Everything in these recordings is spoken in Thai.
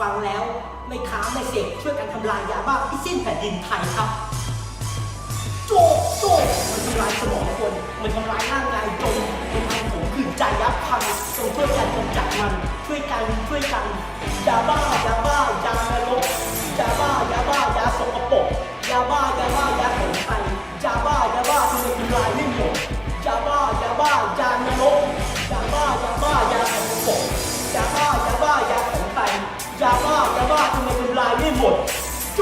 ฟังแล้วไม่ค้าไม่เสกช่วยกันทำลายยาบ้าที่สิ้นแผ่นดินไทยครับ โจกโจกมันทำลายสมองคน มันทำลายร่างกายจนมันทำผมขืนใจยับพังจงช่วยกันกำจัดมัน ช่วยกันช่วยกันยาบ้ายาบ้ายานรกยาบ้ายาบ้ายาสกปรกยาบ้ายาบ้ายาของไทยยาบ้ายาบ้าทำไมทำลายไม่หมดยาบ้ายาบ้ายานรก บ้ายาบ้าทำไมทำลายไม่หมด โจ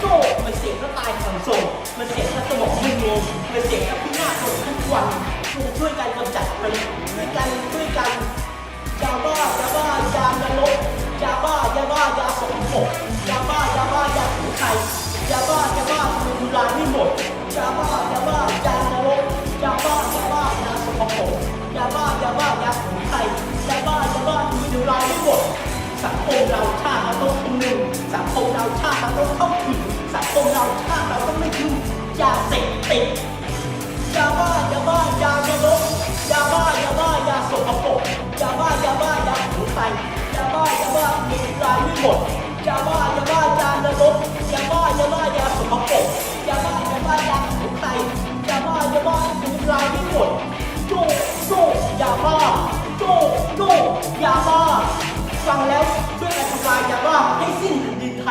โจมันเสียงก็ตายห่างส่งมันเสียงก็สมองมึนงงมันเสียงก็พินาศหมดทุกวันจงช่วยกันกำจัดมัน สังคมเราชาติเราต้องคำนึงสังคมเราชาติเราต้องเข้าถึงสังคมเราชาติเราต้องไม่ยุ่งยาเสพติดยาบ้ายาบ้ายานรกยาบ้ายาบ้ายาสกปรกยาบ้ายาบ้ายาหูไตยาบ้ายาบ้ามีรายไม่หมดยาบ้ายาบ้ายานรกยาบ้ายาบ้ายาสกปรกยาบ้ายาบ้ายาหูไตยาบ้ายาบ้ามีรายไม่หมดโจโจยาบ้าโจโจยาบ้าฟังแล้ว